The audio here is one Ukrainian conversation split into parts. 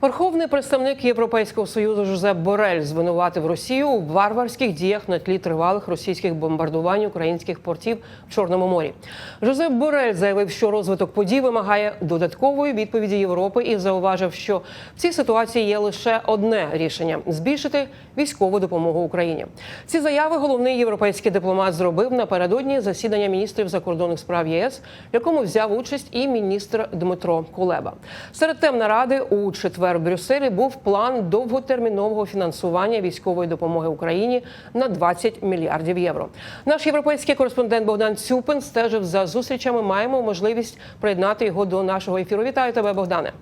Верховний представник Європейського союзу Жозеп Борель звинуватив Росію у варварських діях на тлі тривалих російських бомбардувань українських портів в Чорному морі. Жозеп Борель заявив, що розвиток подій вимагає додаткової відповіді Європи і зауважив, що в цій ситуації є лише одне рішення збільшити військову допомогу Україні. Ці заяви головний європейський дипломат зробив напередодні засідання міністрів закордонних справ ЄС, в якому взяв участь і міністр Дмитро Кулеба. Серед тем наради у четвер в Брюсселі був план довготермінового фінансування військової допомоги Україні на 20 мільярдів євро. Наш європейський кореспондент Богдан Цюпин стежив за зустрічами. Маємо можливість приєднати його до нашого ефіру. Вітаю тебе, Богдане.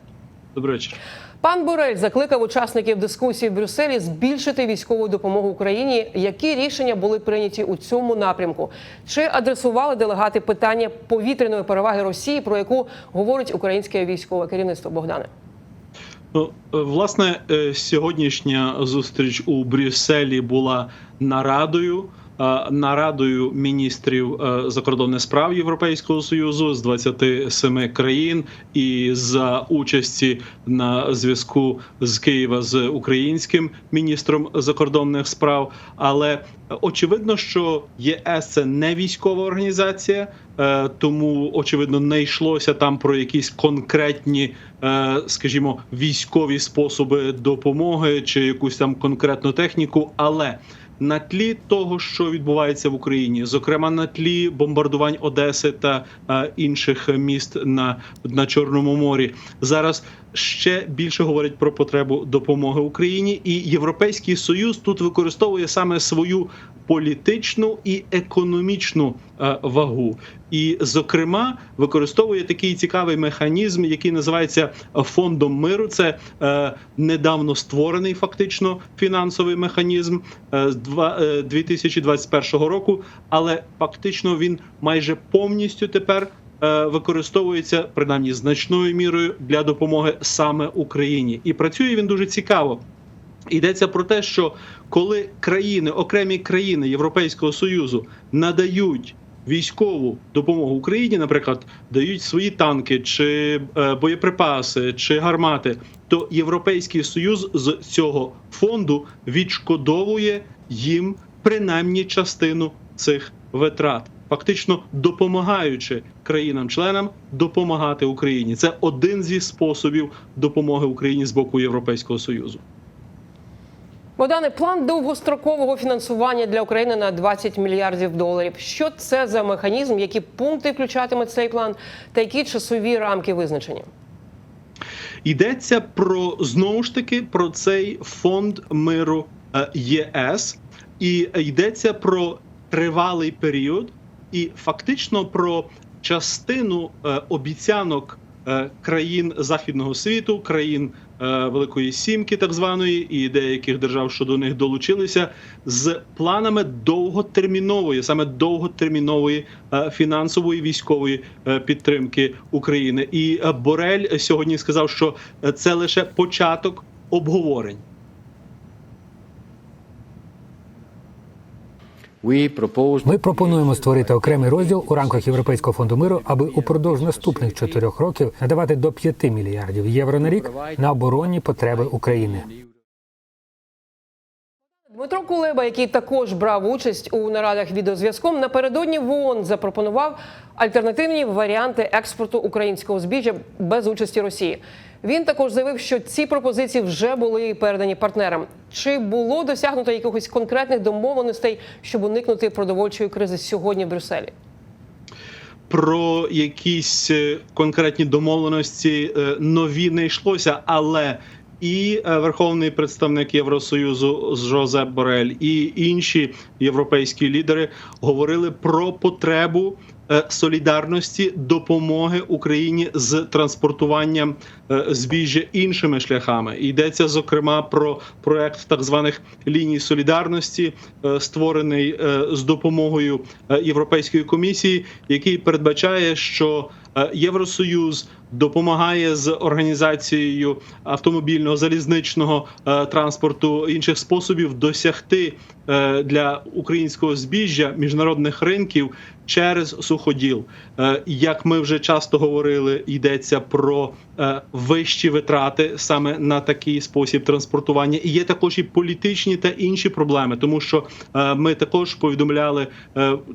Добрий вечір. Пан Борель закликав учасників дискусії в Брюсселі збільшити військову допомогу Україні. Які рішення були прийняті у цьому напрямку? Чи адресували делегати питання повітряної переваги Росії, про яку говорить українське військове керівництво Богдане? Ну, е, власне, е, сьогоднішня зустріч у Брюсселі була нарадою. Е, Нарадою міністрів е, закордонних справ Європейського союзу з 27 країн і за участі на зв'язку з Києва з українським міністром закордонних справ. Але очевидно, що ЄС це не військова організація, е, тому очевидно не йшлося там про якісь конкретні, е, скажімо, військові способи допомоги чи якусь там конкретну техніку. Але на тлі того, що відбувається в Україні, зокрема на тлі бомбардувань Одеси та е, інших міст на, на Чорному морі, зараз ще більше говорять про потребу допомоги Україні, і Європейський Союз тут використовує саме свою політичну і економічну е, вагу, і, зокрема, використовує такий цікавий механізм, який називається фондом миру. Це е, недавно створений фактично фінансовий механізм е, з е, 2021 року, але фактично він майже повністю тепер е, використовується принаймні значною мірою для допомоги саме Україні, і працює він дуже цікаво. Йдеться про те, що коли країни, окремі країни Європейського союзу надають військову допомогу Україні, наприклад, дають свої танки, чи е, боєприпаси, чи гармати, то Європейський Союз з цього фонду відшкодовує їм принаймні частину цих витрат, фактично допомагаючи країнам-членам допомагати Україні. Це один зі способів допомоги Україні з боку Європейського Союзу. Богдане, план довгострокового фінансування для України на 20 мільярдів доларів. Що це за механізм? Які пункти включатиме цей план, та які часові рамки визначені? Йдеться про знову ж таки про цей фонд миру е, ЄС, і йдеться про тривалий період, і фактично про частину е, обіцянок е, країн західного світу, країн Великої Сімки, так званої, і деяких держав, що до них долучилися, з планами довготермінової, саме довготермінової е, фінансової військової е, підтримки України. І е, Борель сьогодні сказав, що е, це лише початок обговорень. Ми пропонуємо створити окремий розділ у рамках Європейського фонду миру, аби упродовж наступних чотирьох років надавати до 5 мільярдів євро на рік на оборонні потреби України. Дмитро Кулеба, який також брав участь у нарадах відеозв'язком, напередодні в ООН запропонував альтернативні варіанти експорту українського збіжжя без участі Росії. Він також заявив, що ці пропозиції вже були передані партнерам. Чи було досягнуто якихось конкретних домовленостей, щоб уникнути продовольчої кризи сьогодні в Брюсселі? про якісь е, конкретні домовленості е, нові не йшлося, але і е, верховний представник Євросоюзу Жозеп Борель, і інші європейські лідери говорили про потребу солідарності допомоги Україні з транспортуванням е, збіжжя іншими шляхами. Йдеться зокрема про проект так званих ліній солідарності, е, створений е, з допомогою е, Європейської комісії, який передбачає, що е, Євросоюз допомагає з організацією автомобільного залізничного е, транспорту інших способів досягти е, для українського збіжжя міжнародних ринків через суходіл. Е, Як ми вже часто говорили, йдеться про е, вищі витрати саме на такий спосіб транспортування. І є також і політичні та інші проблеми, тому що е, ми також повідомляли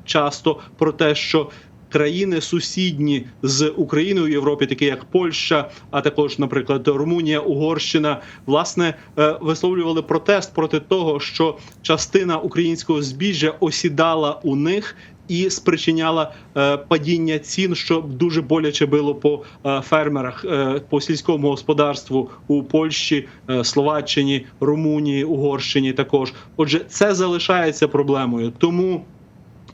часто про те, що країни сусідні з Україною в Європі, такі як Польща, а також, наприклад, Румунія, Угорщина, власне висловлювали протест проти того, що частина українського збіжжя осідала у них. І спричиняла е, падіння цін, що дуже боляче било по е, фермерах, е, по сільському господарству у Польщі, Словаччині, Румунії, Угорщині. Також, отже, це залишається проблемою. Тому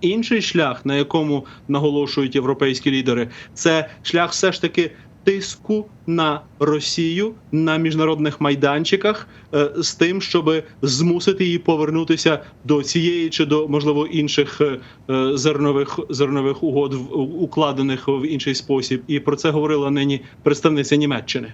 Інший шлях, на якому наголошують європейські лідери, це шлях все ж таки тиску на Росію на міжнародних майданчиках е, з тим, щоб змусити її повернутися до цієї чи до можливо інших е, е, зернових зернових угод укладених в інший спосіб. І про це говорила нині представниця Німеччини.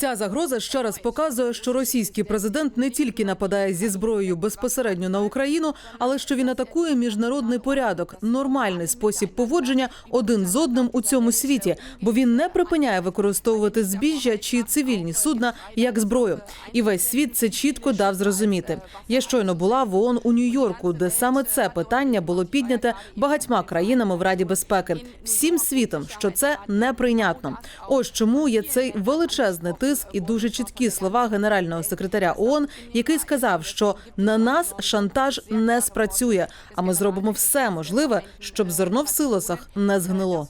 Ця загроза ще раз показує, що російський президент не тільки нападає зі зброєю безпосередньо на Україну, але що він атакує міжнародний порядок, нормальний спосіб поводження один з одним у цьому світі, бо він не припиняє використовувати збіжжя чи цивільні судна як зброю. І весь світ це чітко дав зрозуміти. Я щойно була в ООН у Нью-Йорку, де саме це питання було підняте багатьма країнами в Раді безпеки, всім світом, що це неприйнятно. Ось чому є цей величезний тиск і дуже чіткі слова генерального секретаря ООН, який сказав, що на нас шантаж не спрацює, а ми зробимо все можливе, щоб зерно в силосах не згнило.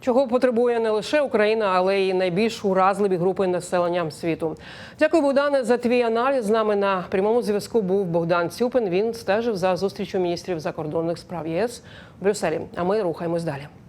Чого потребує не лише Україна, але й найбільш уразливі групи населення світу. Дякую, Богдане, за твій аналіз. З нами на прямому зв'язку був Богдан Цюпин. Він стежив за зустрічю міністрів закордонних справ ЄС в Брюсселі. А ми рухаємось далі.